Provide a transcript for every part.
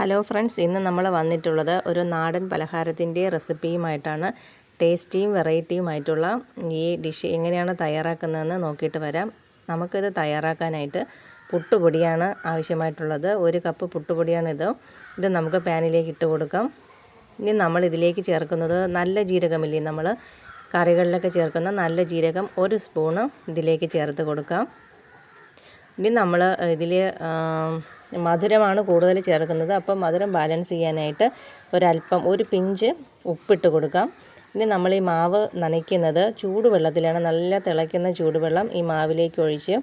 Hello friends ഇന്ന് നമ്മൾ വന്നിട്ടുള്ളത് ഒരു നാടൻ പലഹാരത്തിന്റെ റെസിപ്പിയുമായിട്ടാണ്. ടേസ്റ്റിയും വെറൈറ്റിയുമായിട്ടുള്ള ഈ ഡിഷ് എങ്ങനെയാണ് തയ്യാറാക്കുന്നതെന്ന് നോക്കിയിട്ട് വരാം. നമുക്കിത് തയ്യാറാക്കാനായിട്ട് പുട്ടുപൊടിയാണ് ആവശ്യമായിട്ടുള്ളത്. ഒരു കപ്പ് പുട്ടുപൊടിയാണിത്. ഇത് നമുക്ക് പാനിലേക്ക് ഇട്ട് കൊടുക്കാം. ഇനി നമ്മൾ ഇതിലേക്ക് ചേർക്കുന്നത് നല്ല ജീരകമില്ലേ? നമ്മൾ കറികളിലൊക്കെ ചേർക്കുന്ന നല്ല ജീരകം ഒരു സ്പൂണ് ഇതിലേക്ക് ചേർത്ത് കൊടുക്കാം. ഇനി നമ്മൾ ഇതിൽ മധുരമാണ് കൂടുതൽ ചേർക്കുന്നത്. അപ്പം മധുരം ബാലൻസ് ചെയ്യാനായിട്ട് ഒരല്പം ഒരു പിഞ്ച് ഉപ്പിട്ട് കൊടുക്കാം. ഇനി നമ്മൾ ഈ മാവ് നനയ്ക്കുന്നത് ചൂടുവെള്ളത്തിലാണ്. നല്ല തിളയ്ക്കുന്ന ചൂടുവെള്ളം ഈ മാവിലേക്ക് ഒഴിച്ച്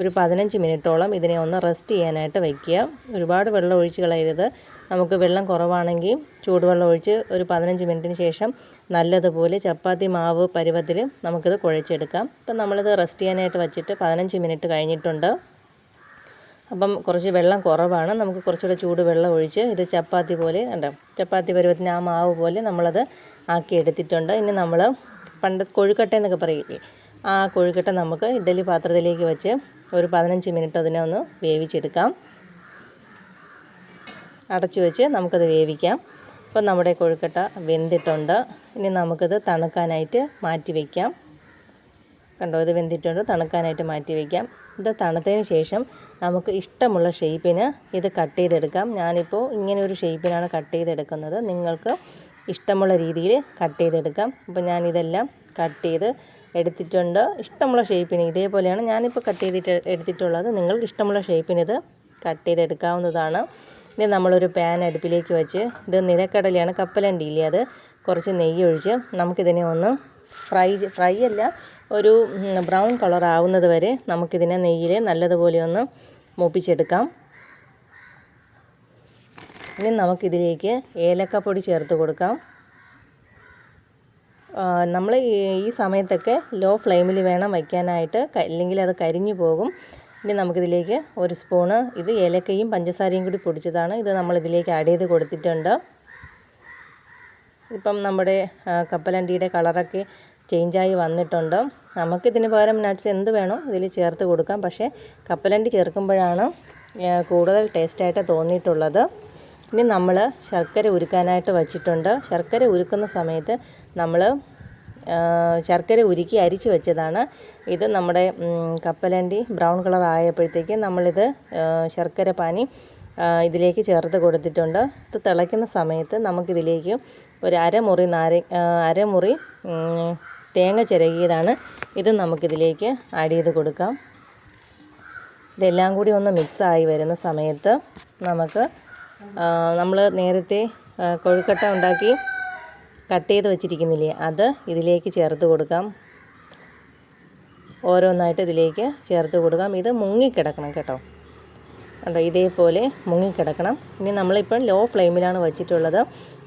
ഒരു പതിനഞ്ച് മിനിറ്റോളം ഇതിനെ ഒന്ന് റെസ്റ്റ് ചെയ്യാനായിട്ട് വയ്ക്കുക ഒരുപാട് വെള്ളം ഒഴിച്ച് കളയരുത്. നമുക്ക് വെള്ളം കുറവാണെങ്കിൽ ചൂടുവെള്ളം ഒഴിച്ച് ഒരു പതിനഞ്ച് മിനിറ്റിന് ശേഷം നല്ലതുപോലെ ചപ്പാത്തി മാവ് പരുവത്തിൽ നമുക്കിത് കുഴച്ചെടുക്കാം. ഇപ്പം നമ്മളിത് റെസ്റ്റ് ചെയ്യാനായിട്ട് വച്ചിട്ട് പതിനഞ്ച് മിനിറ്റ് കഴിഞ്ഞിട്ടുണ്ട്. അപ്പം കുറച്ച് വെള്ളം കുറവാണ്. നമുക്ക് കുറച്ചുകൂടെ ചൂട് വെള്ളം ഒഴിച്ച് ഇത് ചപ്പാത്തി പോലെ ഉണ്ടോ ചപ്പാത്തി പരുവത്തിന് ആ മാവ് പോലെ നമ്മളത് ആക്കി എടുത്തിട്ടുണ്ട് ഇനി നമ്മൾ പണ്ട് കൊഴുക്കട്ട എന്നൊക്കെ പറയില്ലേ? ആ കൊഴുക്കട്ട നമുക്ക് ഇഡ്ഡലി പാത്രത്തിലേക്ക് വെച്ച് ഒരു പതിനഞ്ച് മിനിറ്റ് അതിനെ ഒന്ന് വേവിച്ചെടുക്കാം. അടച്ചു വെച്ച് നമുക്കത് വേവിക്കാം. ഇപ്പം നമ്മുടെ കൊഴുക്കട്ട വെന്തിട്ടുണ്ട്. ഇനി നമുക്കത് തണുക്കാനായിട്ട് മാറ്റി വയ്ക്കാം കണ്ടോ ഇത് വെന്തിട്ടുണ്ട്. തണുക്കാനായിട്ട് മാറ്റി വയ്ക്കാം ഇത് തണുത്തതിന് ശേഷം നമുക്ക് ഇഷ്ടമുള്ള ഷേപ്പിന് ഇത് കട്ട് ചെയ്തെടുക്കാം. ഞാനിപ്പോൾ ഇങ്ങനെ ഒരു ഷേപ്പിനാണ് കട്ട് ചെയ്തെടുക്കുന്നത്. നിങ്ങൾക്ക് ഇഷ്ടമുള്ള രീതിയിൽ കട്ട് ചെയ്തെടുക്കാം. അപ്പോൾ ഞാനിതെല്ലാം കട്ട് ചെയ്ത് എടുത്തിട്ടുണ്ട്. ഇഷ്ടമുള്ള ഷേപ്പിന് ഇതേപോലെയാണ് ഞാനിപ്പോൾ കട്ട് ചെയ്തിട്ട് എടുത്തിട്ടുള്ളത്. നിങ്ങൾക്ക് ഇഷ്ടമുള്ള ഷേപ്പിന് ഇത് കട്ട് ചെയ്തെടുക്കാവുന്നതാണ്. ഇനി നമ്മളൊരു പാൻ അടുപ്പിലേക്ക് വെച്ച് ഇത് നിലക്കടലയാണ് കപ്പലണ്ടിയില്ലേ അത്? കുറച്ച് നെയ്യ് ഒഴിച്ച് നമുക്കിതിനെ ഒന്ന് ഫ്രൈ ഫ്രൈ അല്ല ഒരു ബ്രൗൺ കളർ ആവുന്നത് വരെ നമുക്കിതിനെ നെയ്യിൽ നല്ലതുപോലെ ഒന്ന് മൂപ്പിച്ചെടുക്കാം. ഇനി നമുക്കിതിലേക്ക് ഏലക്കപ്പൊടി ചേർത്ത് കൊടുക്കാം. നമ്മൾ ഈ സമയത്തൊക്കെ ലോ ഫ്ലെയിമിൽ വേണം വയ്ക്കാനായിട്ട്. ഇല്ലെങ്കിൽ അത് കരിഞ്ഞു പോകും. ഇനി നമുക്കിതിലേക്ക് ഒരു സ്പൂണ് ഇത് ഏലക്കയും പഞ്ചസാരയും കൂടി പൊടിച്ചതാണ്. ഇത് നമ്മളിതിലേക്ക് ആഡ് ചെയ്ത് കൊടുത്തിട്ടുണ്ട്. ഇപ്പം നമ്മുടെ കപ്പലണ്ടിയുടെ കളറൊക്കെ ചേഞ്ചായി വന്നിട്ടുണ്ട്. നമുക്കിതിന് പകരം നട്ട്സ് എന്ത് വേണോ ഇതിൽ ചേർത്ത് കൊടുക്കാം. പക്ഷേ കപ്പലണ്ടി ചേർക്കുമ്പോഴാണ് കൂടുതൽ ടേസ്റ്റായിട്ട് തോന്നിയിട്ടുള്ളത്. ഇനി നമ്മൾ ശർക്കര ഉരുക്കാനായിട്ട് വച്ചിട്ടുണ്ട്. ശർക്കര ഉരുക്കുന്ന സമയത്ത് നമ്മൾ ശർക്കര ഉരുക്കി അരിച്ച് വെച്ചതാണ്. ഇത് നമ്മുടെ കപ്പലണ്ടി ബ്രൗൺ കളർ ആയപ്പോഴത്തേക്ക് നമ്മളിത് ശർക്കര പാനി ഇതിലേക്ക് ചേർത്ത് കൊടുത്തിട്ടുണ്ട്. ഇത് തിളയ്ക്കുന്ന സമയത്ത് നമുക്കിതിലേക്ക് ഒരു അരമുറി നാര അരമുറി തേങ്ങ ചിരകിയതാണ്. ഇത് നമുക്കിതിലേക്ക് ആഡ് ചെയ്ത് കൊടുക്കാം. ഇതെല്ലാം കൂടി ഒന്ന് മിക്സായി വരുന്ന സമയത്ത് നമുക്ക് നമ്മൾ നേരത്തെ കൊഴുക്കട്ട ഉണ്ടാക്കി കട്ട് ചെയ്ത് വെച്ചിരിക്കുന്നില്ലേ അത് ഇതിലേക്ക് ചേർത്ത് കൊടുക്കാം. ഓരോന്നായിട്ട് ഇതിലേക്ക് ചേർത്ത് കൊടുക്കാം. ഇത് മുങ്ങിക്കിടക്കണം കേട്ടോ. കണ്ടോ ഇതേപോലെ മുങ്ങിക്കിടക്കണം. ഇനി നമ്മളിപ്പം ലോ ഫ്ലെയിമിലാണ് വെച്ചിട്ടുള്ളത്.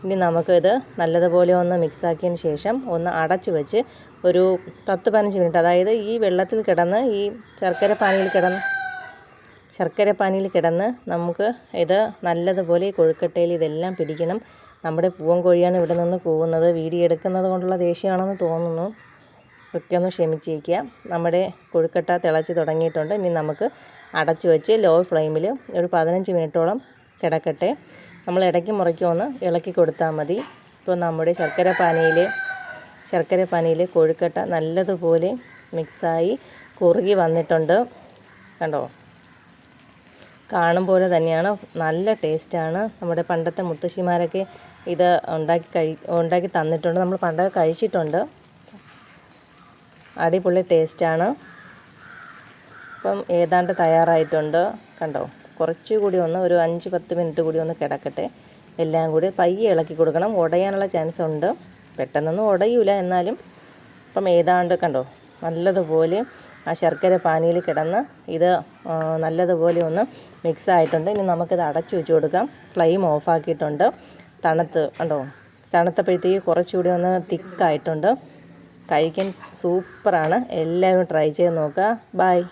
ഇനി നമുക്കിത് നല്ലതുപോലെ ഒന്ന് മിക്സാക്കിയതിന് ശേഷം ഒന്ന് അടച്ച് വെച്ച് ഒരു പത്ത് പതിനഞ്ച് മിനിറ്റ് അതായത് ഈ വെള്ളത്തിൽ കിടന്ന് ഈ ശർക്കര പാനിയിൽ കിടന്ന് ശർക്കര പാനിയിൽ കിടന്ന് നമുക്ക് ഇത് നല്ലതുപോലെ ഈ കൊഴുക്കട്ടയിൽ ഇതെല്ലാം പിടിക്കണം. നമ്മുടെ പൂവൻ കോഴിയാണ് ഇവിടെ നിന്ന് കൂവുന്നത്. വീഡിയോ എടുക്കുന്നത് കൊണ്ടുള്ള ദേഷ്യമാണെന്ന് തോന്നുന്നു. ഒക്കെ ഒന്ന് ക്ഷമിച്ചിരിക്കുക. നമ്മുടെ കൊഴുക്കട്ട തിളച്ച് തുടങ്ങിയിട്ടുണ്ട്. ഇനി നമുക്ക് അടച്ചു വെച്ച് ലോ ഫ്ലെയിമിൽ ഒരു പതിനഞ്ച് മിനിറ്റോളം കിടക്കട്ടെ. നമ്മൾ ഇടയ്ക്ക് മുറയ്ക്കൊന്ന് ഇളക്കി കൊടുത്താൽ മതി. ഇപ്പോൾ നമ്മുടെ ശർക്കര പാനിയിൽ ശർക്കര പാനിയിൽ കൊഴുക്കട്ട നല്ലതുപോലെ മിക്സായി കുറുകി വന്നിട്ടുണ്ട്. കണ്ടോ? കാണും പോലെ തന്നെയാണ്. നല്ല ടേസ്റ്റാണ് നമ്മുടെ പണ്ടത്തെ മുത്തശ്ശിമാരൊക്കെ ഇത് ഉണ്ടാക്കി കഴി ഉണ്ടാക്കി തന്നിട്ടുണ്ട്. നമ്മൾ പണ്ടൊക്കെ കഴിച്ചിട്ടുണ്ട്. അടിപൊളി ടേസ്റ്റാണ്. ഇപ്പം ഏതാണ്ട് തയ്യാറായിട്ടുണ്ട്. കണ്ടോ? കുറച്ചുകൂടി ഒന്ന് ഒരു അഞ്ച് പത്ത് മിനിറ്റ് കൂടി ഒന്ന് കിടക്കട്ടെ. എല്ലാം കൂടി പയ്യെ ഇളക്കി കൊടുക്കണം. ഉടയാനുള്ള ചാൻസ് ഉണ്ട്. പെട്ടെന്നൊന്നും ഉടയൂല എന്നാലും. ഇപ്പം ഏതാണ്ട് കണ്ടോ? നല്ലതുപോലെ ആ ശർക്കര പാനിയിൽ കിടന്ന് ഇത് നല്ലതുപോലെ ഒന്ന് മിക്സ് ആയിട്ടുണ്ട്. ഇനി നമുക്കിത് അടച്ചു വെച്ച് കൊടുക്കാം. ഫ്ലെയിം ഓഫാക്കിയിട്ടുണ്ട് തണുത്ത് കണ്ടോ? തണുത്തപ്പോഴത്തേക്ക് കുറച്ചുകൂടി ഒന്ന് തിക്കായിട്ടുണ്ട് കഴിക്കാൻ സൂപ്പറാണ്. എല്ലാവരും ട്രൈ ചെയ്ത് നോക്കുക. ബായ്